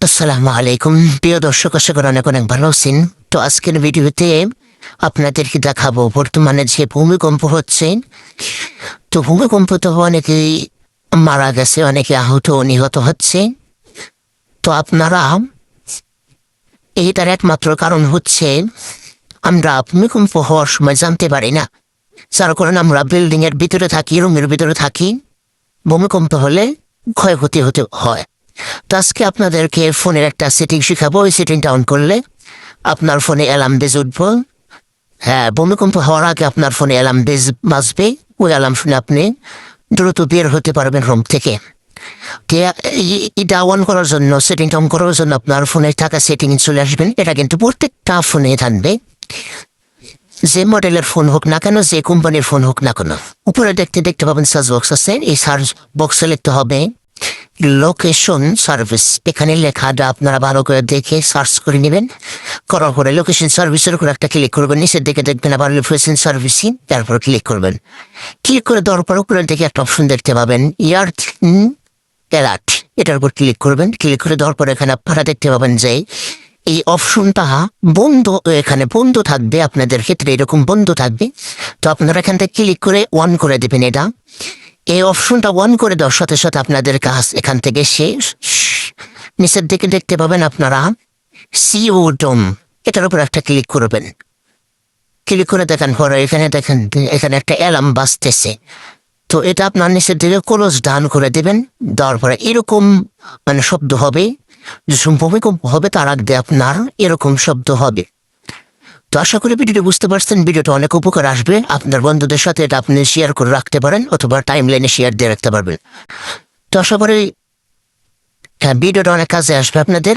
আসসালামু আলাইকুম। প্রিয় দর্শক, আশা করি অনেক অনেক ভালো আছেন। তো আজকের ভিডিওতে আপনাদেরকে দেখাবো, বর্তমানে যে ভূমিকম্প হচ্ছে। তো ভূমিকম্প তো অনেকেই মারা গেছে, অনেকে আহত, নিহত হচ্ছে। তো আপনারা এইটার একমাত্র কারণ হচ্ছে, আমরা ভূমিকম্প হওয়ার সময় জানতে পারি না। যার কারণে আমরা বিল্ডিংয়ের ভিতরে থাকি, রুমের ভিতরে থাকি। ভূমিকম্প হলে ক্ষয়ক্ষতি হতে হয়। তো আজকে আপনাদেরকে ফোনের একটা সেটিং শেখাবো। ওই সেটিংটা অন করলে আপনার ফোনে অ্যালার্ম বেজ উঠবো। হ্যাঁ ভূমিকম্প হওয়ার আগে আপনার ফোনে অ্যালার্ম বেজ বাজবে। ওই অ্যালার্ম শুনে আপনি দ্রুত বের হতে পারবেন রুম থেকে। এটা অন করার জন্য সেটিংটা অন করার জন্য আপনার ফোনে থাকা সেটিং চলে আসবেন। এটা কিন্তু প্রত্যেকটা ফোনে থাকবে। যে মডেলের ফোন হোক না কেন, যে কোম্পানির ফোন হোক না কেন। উপরে দেখতে দেখতে পাবেন সার্চ বক্স আছে। এই সার্চ বক্সে লিখতে হবে। লোকেশন সার্ভিস এখানে লেখাটা আপনারা ভালো করে দেখে সার্চ করে নেবেন। করার পরে লোকেশন সার্ভিসের উপর একটা ক্লিক করবেন। নিচের দিকে দেখবেন আবার লোকেশন সার্ভিসিং তারপর ক্লিক করবেন। ক্লিক করে দেওয়ার পর উপরের দিকে একটা অপশন দেখতে পাবেন ইয়ার অ্যালার্ট এটার উপর ক্লিক করবেন। ক্লিক করে দেওয়ার পর এখানে আপনারা দেখতে পাবেন যে এই অপশনটা বন্ধ, এখানে বন্ধ থাকবে। আপনাদের ক্ষেত্রে এরকম বন্ধ থাকবে। তো আপনারা এখান থেকে ক্লিক করে অন করে দেবেন এটা। এই অপশনটা অন করে দেওয়ার সাথে সাথে আপনাদের কাজ এখান থেকে শেষ। নিচের দিকে দেখতে পাবেন আপনারা সিও ডোম এটার উপর একটা ক্লিক করবেন। ক্লিক করে দেখেন, পরে এখানে দেখেন, এখানে একটা অ্যালার্ম বাজতেছে। তো এটা আপনার নিচের দিকে ক্লোজ ডান করে দেবেন। দেওয়ার পরে এরকম মানে শব্দ হবে, যে ভূমিকম্প হবে, তার আগে আপনার এরকম শব্দ হবে। তো আশা করি ভিডিওটি বুঝতে পারছেন। ভিডিওটা অনেক উপকার আসবে। আপনার বন্ধুদের সাথে এটা আপনি শেয়ার করে রাখতে পারেন অথবা টাইম লাইনে শেয়ার দিয়ে রাখতে পারবেন। তো আশা করি হ্যাঁ ভিডিওটা অনেক কাজে আসবে আপনাদের।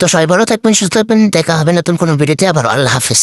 তো সবাই ভালো থাকবেন, সুস্থ থাকবেন। দেখা হবে নতুন কোনো ভিডিওতে। আবার আল্লাহ হাফিজ।